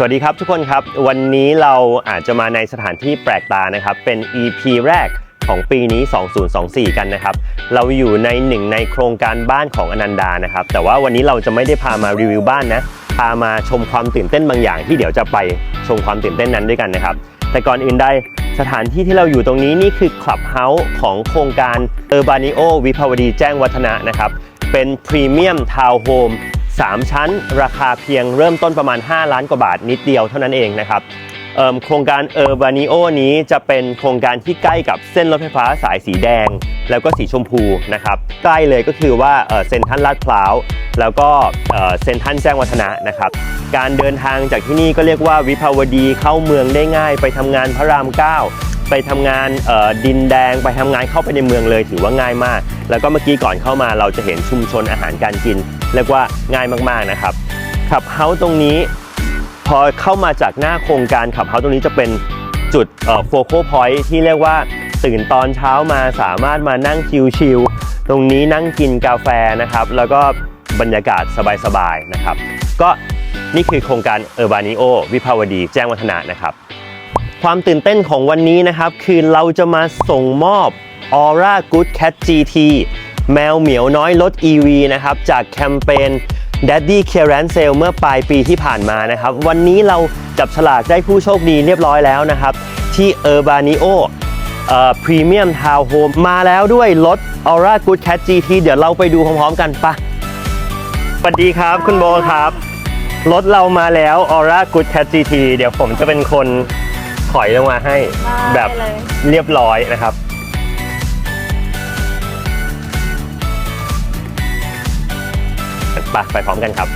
สวัสดีครับทุกคนครับ วันนี้เราอาจจะมาในสถานที่แปลกตานะครับ เป็น EP แรกของปีนี้ 2024 กันนะครับ เราอยู่ในหนึ่งในโครงการบ้านของอนันดานะครับ แต่ว่าวันนี้เราจะไม่ได้พามารีวิวบ้านนะ พามาชมความตื่นเต้นบางอย่างที่เดี๋ยวจะไปชมความตื่นเต้นนั้นด้วยกันนะครับ แต่ก่อนอื่นใดสถานที่ที่เราอยู่ตรงนี้นี่คือคลับเฮาส์ของโครงการ Urbanio วิภาวดีแจ้งวัฒนะนะครับ เป็นพรีเมียมทาวน์โฮม 3 ชั้น ราคาเพียงเริ่มต้นประมาณ 5 ล้านกว่าบาทนิดเดียวเท่านั้นเองนะครับโครงการ Urbanio นี้จะเป็นโครงการที่ใกล้กับเส้นรถไฟฟ้าสายสีแดง แล้วก็สีชมพูนะครับใกล้เลยก็คือว่าเซ็นทรัลลาดพร้าวแล้วก็เซ็นทรัลแจ้งวัฒนะนะครับการเดินทางจากที่นี่ก็เรียกว่าวิภาวดีเข้าเมืองได้ง่าย ไปทำงานพระราม 9 ไปทำงานดินแดง ไปทำงานเข้าไปในเมืองเลยถือว่าง่ายมาก แล้วก็เมื่อกี้ก่อนเข้ามาเราจะเห็นชุมชนอาหารการกิน เรียกว่าง่ายมากๆนะครับขับเฮาส์ตรงนี้ พอเข้ามาจากหน้าโครงการขับเฮาส์ตรงนี้จะเป็นจุดโฟกัสพอยท์ที่เรียกว่าตื่นตอนเช้ามาสามารถมานั่งชิลๆตรงนี้นั่งกินกาแฟนะครับ แล้วก็บรรยากาศสบายๆนะครับ ก็นี่คือโครงการ Urbanio วิภาวดีแจ้งวัฒนะนะครับ ความตื่นเต้นของวันนี้นะครับ คือเราจะมาส่งมอบ Aura Good Cat GT แมวเหมียวน้อยลด EV นะครับ จากแคมเปญ Daddy Clearance Sale เมื่อปลายปีที่ผ่านมานะครับ วันนี้เราจับฉลากได้ผู้โชคดีเรียบร้อยแล้วนะครับ ที่ Urbanio พรีเมียมทาวน์โฮมมาแล้วด้วยรถ Aura Good Cat GT เดี๋ยวเราไปดูพร้อมๆกันปะสวัสดีครับคุณโบครับรถเรามาแล้ว Aura Good Cat GT เดี๋ยวผมจะเป็นคนถอยลงมาให้ได้แบบเลยเรียบร้อยนะครับ ไปไปพร้อมกันครับ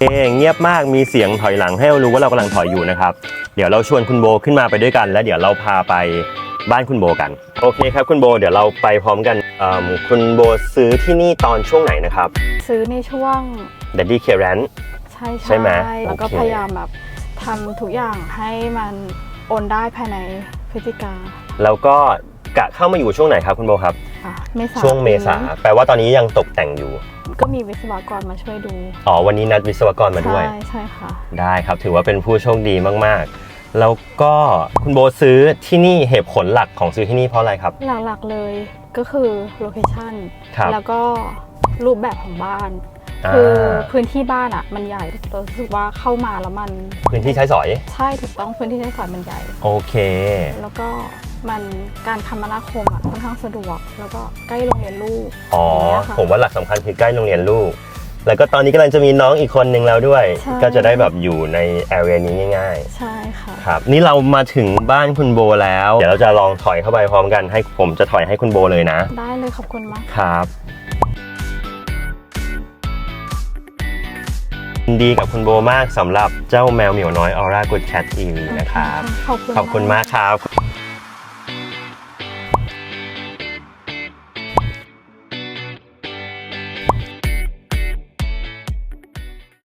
เอเงียบมากมีเสียงถอยหลังให้เรารู้ว่าเรากำลังถอยอยู่นะครับ เดี๋ยวเราชวนคุณโบขึ้นมาไปด้วยกัน แล้วเดี๋ยวเราพาไปบ้านคุณโบกัน โอเคครับคุณโบเดี๋ยวเราไปพร้อมกันเอิ่มคุณโบซื้อที่นี่ตอนช่วงไหนนะครับ ซื้อในช่วง Daddy c a r a n ใช่ใช่ไหมแล้วก็โอเคพยายามแบบทำทุกอย่างให้มันโอนได้ภายใน พฤศจิกาแล้วก็กะเข้ามาอยู่ช่วงไหนครับคุณโบครับ อะเมษาช่วงเมษาแปลว่าตอนนี้ยังตกแต่งอยู่ ก็มีวิศวกรมาช่วยดูอ๋อวันนี้นัดวิศวกรมาด้วย ใช่ใช่ค่ะ ได้ครับ ถือว่าเป็นผู้โชคดีมากๆ แล้วก็คุณโบซื้อที่นี่เหตุผลหลักของซื้อที่นี่เพราะอะไรครับ หลักๆเลยก็คือโลเคชั่นครับ แล้วก็รูปแบบของบ้านอ่า คือพื้นที่บ้านอะมันใหญ่เรารู้สึกว่าเข้ามาแล้วมัน พื้นที่ใช้สอย ใช่ถูกต้องพื้นที่ใช้สอยมันใหญ่ โอเค แล้วก็มันการคมนาคมอะค่อนข้างสะดวก แล้วก็ใกล้โรงเรียนลูกอ๋อย่างเงี้ยค่ะผมว่าหลักสำคัญคือใกล้โรงเรียนลูก แล้วก็ตอนนี้กำลังจะมีน้องอีกคนนึงแล้วด้วยใช่ก็จะได้แบบอยู่ในแอเรียนี้ง่ายใช่ค่ะๆครับนี่เรามาถึงบ้านคุณโบแล้ว เดี๋ยวเราจะลองถอยเข้าไปพร้อมกันให้ผมจะถอยให้คุณโบเลยนะ ได้เลยขอบคุณมากครับ ดีกับคุณโบมากสำหรับเจ้าแมวเหมียวน้อย Aura Good Cat EV นะครับขอบคุณขอบคุณมากครับ